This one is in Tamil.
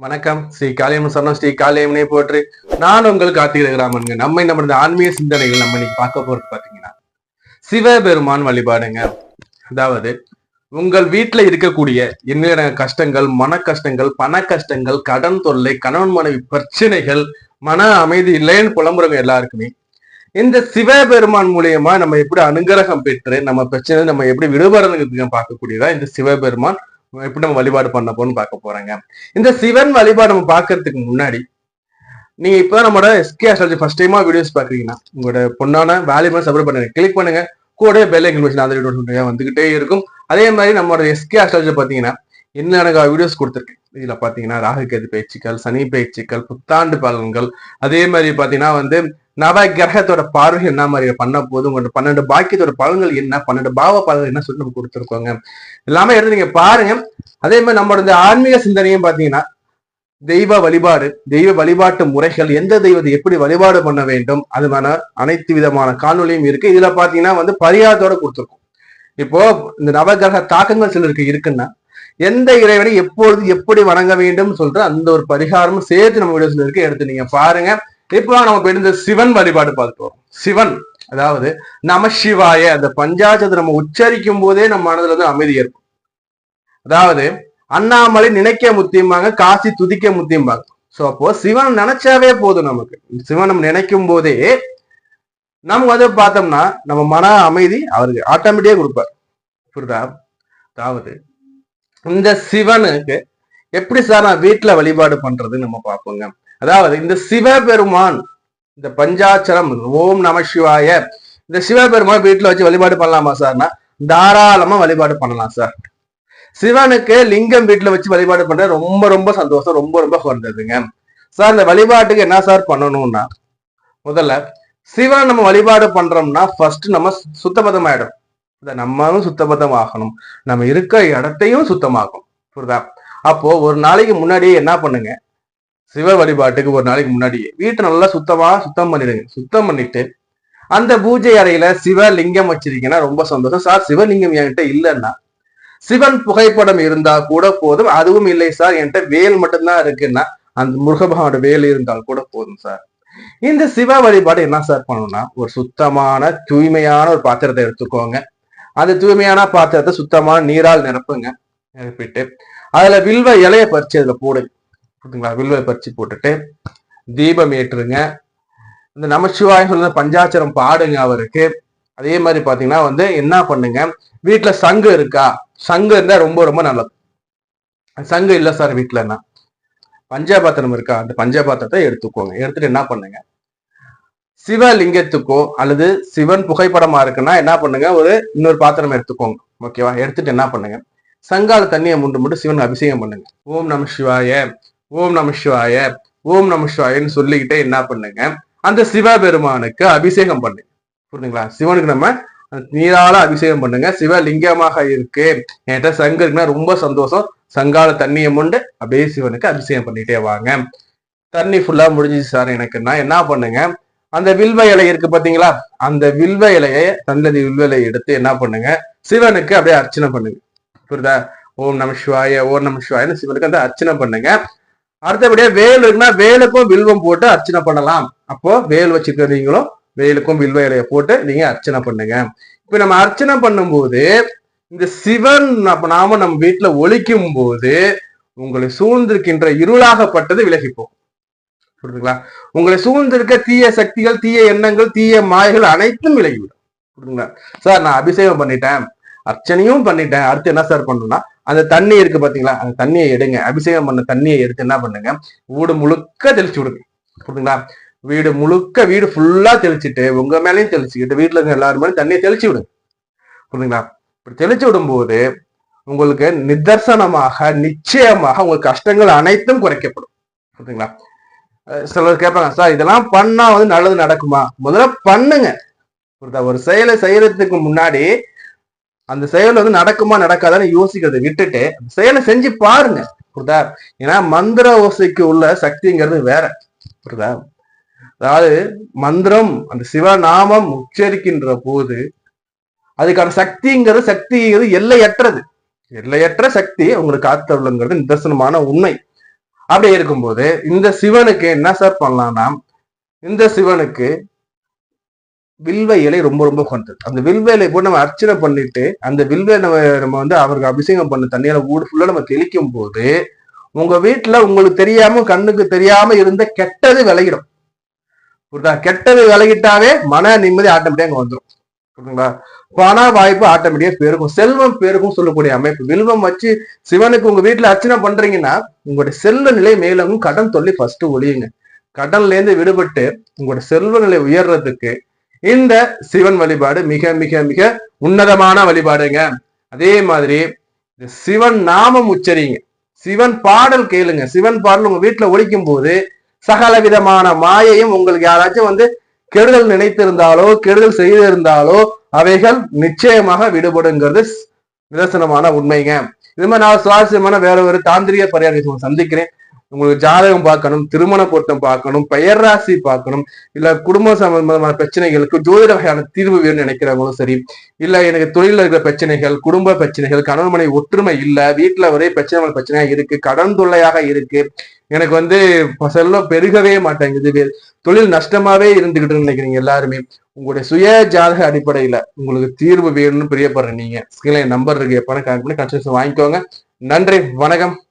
வணக்கம். ஸ்ரீ காளியம்மன் சொன்னோம் ஸ்ரீ காளியம்மனை போற்று நான் உங்கள் கார்த்திகை ராமனுங்க நம்ம இந்த மாதிரி ஆன்மீக சிந்தனைகள் நம்ம இன்னைக்கு பார்க்க போறது பாத்தீங்கன்னா சிவபெருமான் வழிபாடுங்க. அதாவது உங்கள் வீட்டுல இருக்கக்கூடிய என்ன கஷ்டங்கள் மன கஷ்டங்கள் பண கஷ்டங்கள் கடன் தொல்லை கணவன் மனைவி பிரச்சனைகள் மன அமைதி இல்லைன்னு புலம்புறவங்க எல்லாருக்குமே இந்த சிவபெருமான் மூலியமா நம்ம எப்படி அனுகிரகம் பெற்று நம்ம பிரச்சனை நம்ம எப்படி விடுபடுறதுக்கு பார்க்கக்கூடியதா இந்த சிவபெருமான் எப்படி நம்ம வழிபாடு பண்ண போறோம்னு பார்க்க போறாங்க. இந்த சிவன் வழிபாடு நம்ம பார்க்கறதுக்கு முன்னாடி நீங்க இப்போ நம்மளோட எஸ்கே அஸ்ட்ராலஜி ஃபர்ஸ்ட் டைமா வீடியோஸ் பாக்குறீங்கன்னா உங்களோட பொண்ணான வேல்யூபிள் சப்போர்ட் பண்ணுங்க. கிளிக் பண்ணுங்க. கூட பெல் இன்ஃபர்மேஷன் அந்த வீடியோ வந்துகிட்டே இருக்கும். அதே மாதிரி நம்மளோட எஸ்கே அஸ்ட்ராலஜி பாத்தீங்கன்னா என்னென்ன வீடியோஸ் கொடுத்துருக்கேன். இதுல பாத்தீங்கன்னா ராகு கேது பேச்சுக்கள் சனி பேச்சுக்கள் புத்தாண்டு பலன்கள் அதே மாதிரி பாத்தீங்கன்னா வந்து நவ கிரகத்தோட பார்வை என்ன மாதிரி பண்ண போது உங்களோட பன்னெண்டு பாக்கியத்தோட பலன்கள் என்ன? பன்னெண்டு பாவ பலன்கள் என்ன சொல்லி நம்ம கொடுத்துருக்கோங்க. எல்லாமே எடுத்து நீங்க பாருங்க. அதே மாதிரி நம்மளோட ஆன்மீக சிந்தனையும் பாத்தீங்கன்னா தெய்வ வழிபாடு தெய்வ வழிபாட்டு முறைகள் எந்த தெய்வத்தை எப்படி வழிபாடு பண்ண வேண்டும்? அதுமான அனைத்து விதமான காணொலியும் இருக்கு. இதுல பாத்தீங்கன்னா வந்து பரிகாரத்தோட கொடுத்துருக்கோம். இப்போ இந்த நவகிரக தாக்கங்கள் சிலருக்கு இருக்குன்னா எந்த இறைவனை எப்பொழுது எப்படி வணங்க வேண்டும் சொல்ற அந்த ஒரு பரிகாரமும் சேர்த்து நம்ம வீடியோஸ்ல இருக்கு. எடுத்து நீங்க பாருங்க. இப்போ நம்ம போயிட்டு இந்த சிவன் வழிபாடு பார்த்துட்டு வரோம் சிவன் அதாவது நம சிவாய அந்த பஞ்சாட்சத்தை நம்ம உச்சரிக்கும் போதே நம்ம மனதுல வந்து அமைதி ஏற்படும். அதாவது அண்ணாமலை நினைக்க முத்தியம்பாங்க காசி துதிக்க முத்தியம்பாங்க சோ அப்போ சிவன் நினைச்சாவே போதும் நமக்கு. சிவன் நம்ம நினைக்கும் போதே நம்ம வந்து பார்த்தோம்னா நம்ம மன அமைதி அவருக்கு ஆட்டோமேட்டிக்கா கொடுப்பார். புரியுதா? அதாவது இந்த சிவனுக்கு எப்படி சார் நான் வீட்டுல வழிபாடு பண்றதுன்னு நம்ம பார்ப்போங்க. அதாவது இந்த சிவபெருமான் இந்த பஞ்சாட்சரம் ஓம் நம சிவாய இந்த சிவபெருமான் வீட்டுல வச்சு வழிபாடு பண்ணலாமா சார்னா தாராளமா வழிபாடு பண்ணலாம் சார் சிவனுக்கு லிங்கம் வீட்டுல வச்சு வழிபாடு பண்றது ரொம்ப ரொம்ப சந்தோஷம் ரொம்ப ரொம்ப குறைந்ததுங்க சார் இந்த வழிபாட்டுக்கு என்ன சார் பண்ணணும்னா முதல்ல சிவன் நம்ம வழிபாடு பண்றோம்னா ஃபர்ஸ்ட் நம்ம சுத்தபதம் ஆயிடும் நம்மளும் சுத்தபதம் ஆகணும் நம்ம இருக்க இடத்தையும் சுத்தமாகும் புரியுதா? அப்போ ஒரு நாளைக்கு முன்னாடியே என்ன பண்ணுங்க சிவ வழிபாட்டுக்கு ஒரு நாளைக்கு முன்னாடியே வீட்டை நல்லா சுத்தமா சுத்தம் பண்ணிடுங்க. சுத்தம் பண்ணிட்டு அந்த பூஜை அறையில சிவலிங்கம் வச்சிருக்கீங்கன்னா ரொம்ப சந்தோஷம். சார் சிவலிங்கம் என்கிட்ட இல்லைன்னா சிவன் புகைப்படம் இருந்தா கூட போதும். அதுவும் இல்லை சார் என்கிட்ட வேல் மட்டும்தான் இருக்குன்னா அந்த முருகபகவானோட வேல் இருந்தால் கூட போதும் சார். இந்த சிவ வழிபாடு என்ன சார் பண்ணணும்னா ஒரு சுத்தமான தூய்மையான ஒரு பாத்திரத்தை எடுத்துக்கோங்க. அந்த தூய்மையான பாத்திரத்தை சுத்தமான நீரால் நிரப்புங்க. நிரப்பிட்டு அதுல வில்வ இலைய பறிச்சு அதுல போடுங்க. ஓகேங்களா? வில்வை பறிச்சு போட்டுட்டு தீபம் ஏற்றுங்க. இந்த நமச்சிவாய் சொல்ல பஞ்சாச்சரம் பாடுங்க அவருக்கு. அதே மாதிரி பாத்தீங்கன்னா வந்து என்ன பண்ணுங்க? வீட்டுல சங்கு இருக்கா? சங்கு இருந்தா ரொம்ப ரொம்ப நல்லது. சங்கு இல்ல சார் வீட்டுலன்னா பஞ்சபாத்திரம் இருக்கா? அந்த பஞ்சபாத்திரத்தை எடுத்துக்கோங்க. எடுத்துட்டு என்ன பண்ணுங்க? சிவலிங்கத்துக்கோ அல்லது சிவன் புகைப்படமா இருக்குன்னா என்ன பண்ணுங்க? ஒரு இன்னொரு பாத்திரம் எடுத்துக்கோங்க. ஓகேவா? எடுத்துட்டு என்ன பண்ணுங்க? சங்கால தண்ணியை முண்டு முண்டு சிவன் அபிஷேகம் பண்ணுங்க. ஓம் நம சிவாய. ஓம் நம சிவாய ஓம் நம சிவாயன்னு சொல்லிக்கிட்டே என்ன பண்ணுங்க? அந்த சிவபெருமானுக்கு அபிஷேகம் பண்ணுங்க. புரியுதுங்களா சிவனுக்கு நம்ம நீரால அபிஷேகம் பண்ணுங்க. சிவலிங்கமாக இருக்கு. என்கிட்ட சங்கு இருக்குன்னா ரொம்ப சந்தோஷம். சங்கால தண்ணியை முண்டு அப்படியே சிவனுக்கு அபிஷேகம் பண்ணிட்டே வாங்க. தண்ணி ஃபுல்லா முடிஞ்சிச்சு சார் எனக்குன்னா. என்ன பண்ணுங்க? அந்த வில்வ இலை இருக்கு பாத்தீங்களா? அந்த வில்வ இலையை தந்ததி வில்வ இலையை எடுத்து என்ன பண்ணுங்க? சிவனுக்கு அப்படியே அர்ச்சனை பண்ணுங்க. புரியுதா? ஓம் நம சிவாய ஓம் நம சிவாயன்னு சிவனுக்கு அந்த அர்ச்சனை பண்ணுங்க. அடுத்தபடியா வேல் இருக்குன்னா வேலுக்கும் வில்வம் போட்டு அர்ச்சனை பண்ணலாம். அப்போ வேல் வச்சிருக்கிறீங்களும் வேலுக்கும் வில்வ இலைய போட்டு நீங்க அர்ச்சனை பண்ணுங்க. இப்ப நம்ம அர்ச்சனை பண்ணும்போது இந்த சிவன் அப்ப நாம நம்ம வீட்டுல ஒழிக்கும் போது உங்களை சூழ்ந்திருக்கின்ற இருளாகப்பட்டது விலகிப்போம். புரியுதுங்களா உங்களை சூழ்ந்திருக்க தீய சக்திகள் தீய எண்ணங்கள் தீய மாயைகள் அனைத்தும் விலகிவிடும். புரியுதுங்களா சார் நான் அபிஷேகம் பண்ணிட்டேன். அர்ச்சனையும் பண்ணிட்டேன். அடுத்து என்ன சார் பண்ணணும்னா அந்த தண்ணி இருக்கு பாத்தீங்களா? அந்த தண்ணியை எடுங்க. அபிஷேகம் பண்ண தண்ணியை எடுத்து என்ன பண்ணுங்க? வீடு முழுக்க தெளிச்சு விடுங்க. புரியுதுங்களா வீடு முழுக்க வீடு ஃபுல்லா தெளிச்சுட்டு உங்க மேலேயும் தெளிச்சுக்கிட்டு வீட்டுல இருக்க எல்லாரும் மேலேயும் தண்ணியை தெளிச்சு விடுங்க. புரியுதுங்களா இப்படி தெளிச்சு விடும்போது உங்களுக்கு நிதர்சனமாக நிச்சயமாக உங்க கஷ்டங்கள் அனைத்தும் குறைக்கப்படும். புரியுதுங்களா சிலர் கேட்பாங்க சார் இதெல்லாம் பண்ணா வந்து நல்லது நடக்குமா? முதல்ல பண்ணுங்க. புரியுதா? ஒரு செயலை செய்யறதுக்கு முன்னாடி அந்த செயல் வந்து நடக்குமா நடக்காதான்னு யோசிக்கிறதை விட்டுட்டு அந்த செயலை செஞ்சு பாருங்க புரிதா ஏன்னா மந்திர ஓசைக்கு உள்ள சக்திங்கிறது வேற புரிதா அதாவது மந்திரம் அந்த சிவநாமம் உச்சரிக்கின்ற போது அதுக்கான சக்திங்கிறது சக்திங்கிறது எல்லையற்றது. எல்லையற்ற சக்தி உங்களுக்கு காத்தருளுங்கிறது நிதர்சனமான உண்மை. அப்படி இருக்கும்போது இந்த சிவனுக்கு என்ன சார் பண்ணலாம்னா இந்த சிவனுக்கு வில்வ இலை ரொம்ப ரொம்ப கொண்டது அந்த வில்வ இலை போட்டு நம்ம அர்ச்சனை பண்ணிட்டு அந்த வில்வ நம்ம நம்ம வந்து அவருக்கு அபிஷேகம் பண்ண தண்ணியில ஊடு ஃபுல்லா நம்ம தெளிக்கும் போது உங்க வீட்டுல உங்களுக்கு தெரியாம கண்ணுக்கு தெரியாம இருந்த கெட்டது விளையிடும். புரியுதா? கெட்டது விலகிட்டாவே மன நிம்மதி ஆட்டோமேட்டிக்கா அங்க வந்துடும் புரியுதுங்களா? பண வாய்ப்பு ஆட்டோமேட்டிக்கா பெருகும். செல்வம் பெருகும் சொல்லக்கூடிய அமைப்பு. வில்வம் வச்சு சிவனுக்கு உங்க வீட்டுல அர்ச்சனை பண்றீங்கன்னா உங்களுடைய செல்வ நிலை மேலும் கடன் தொல்லை ஃபர்ஸ்ட் ஒழியுங்க கடன்ல இருந்து விடுபட்டு உங்களோட செல்வ நிலை உயர்றதுக்கு இந்த சிவன் வழிபாடு மிக மிக மிக உன்னதமான வழிபாடுங்க. அதே மாதிரி இந்த சிவன் நாமம் உச்சரிங்க. சிவன் பாடல் கேளுங்க. சிவன் பாடல் உங்க வீட்டுல ஒழிக்கும் போது சகல விதமான மாயையும் உங்களுக்கு யாராச்சும் வந்து கெடுதல் நினைத்திருந்தாலோ கெடுதல் செய்திருந்தாலோ அவைகள் நிச்சயமாக விடுபடுங்கிறது நிதர்சனமான உண்மைங்க. இது மாதிரி நான் சுவாரஸ்யமான வேற ஒரு தாந்திரிக பரிகாரத்தை சந்திக்கிறேன். உங்களுக்கு ஜாதகம் பார்க்கணும் திருமண பொருத்தம் பார்க்கணும் பெயர் ராசி பார்க்கணும் இல்ல குடும்ப சம்பந்தமான பிரச்சனைகளுக்கு ஜோதிட வகையான தீர்வு வேணும்னு நினைக்கிறவங்களும் சரி இல்ல எனக்கு தொழில இருக்கிற பிரச்சனைகள் குடும்ப பிரச்சனைகள் கணவன்மனை ஒற்றுமை இல்ல வீட்டுல ஒரே பிரச்சனை பிரச்சனையா இருக்கு கடன் தொல்லையாக இருக்கு எனக்கு வந்து செல்வம் பெருகவே மாட்டேங்குது தொழில் நஷ்டமாவே இருந்துகிட்டு நினைக்கிறீங்க எல்லாருமே உங்களுடைய சுய ஜாதக அடிப்படையில உங்களுக்கு தீர்வு வேணும்னு பிரியப்படுற நீங்க ஸ்கிரீன்ல நம்பர் இருக்கு எப்ப கனெக்ட் பண்ணி கன்சல்டேஷன் வாங்கிக்கோங்க. நன்றி வணக்கம்.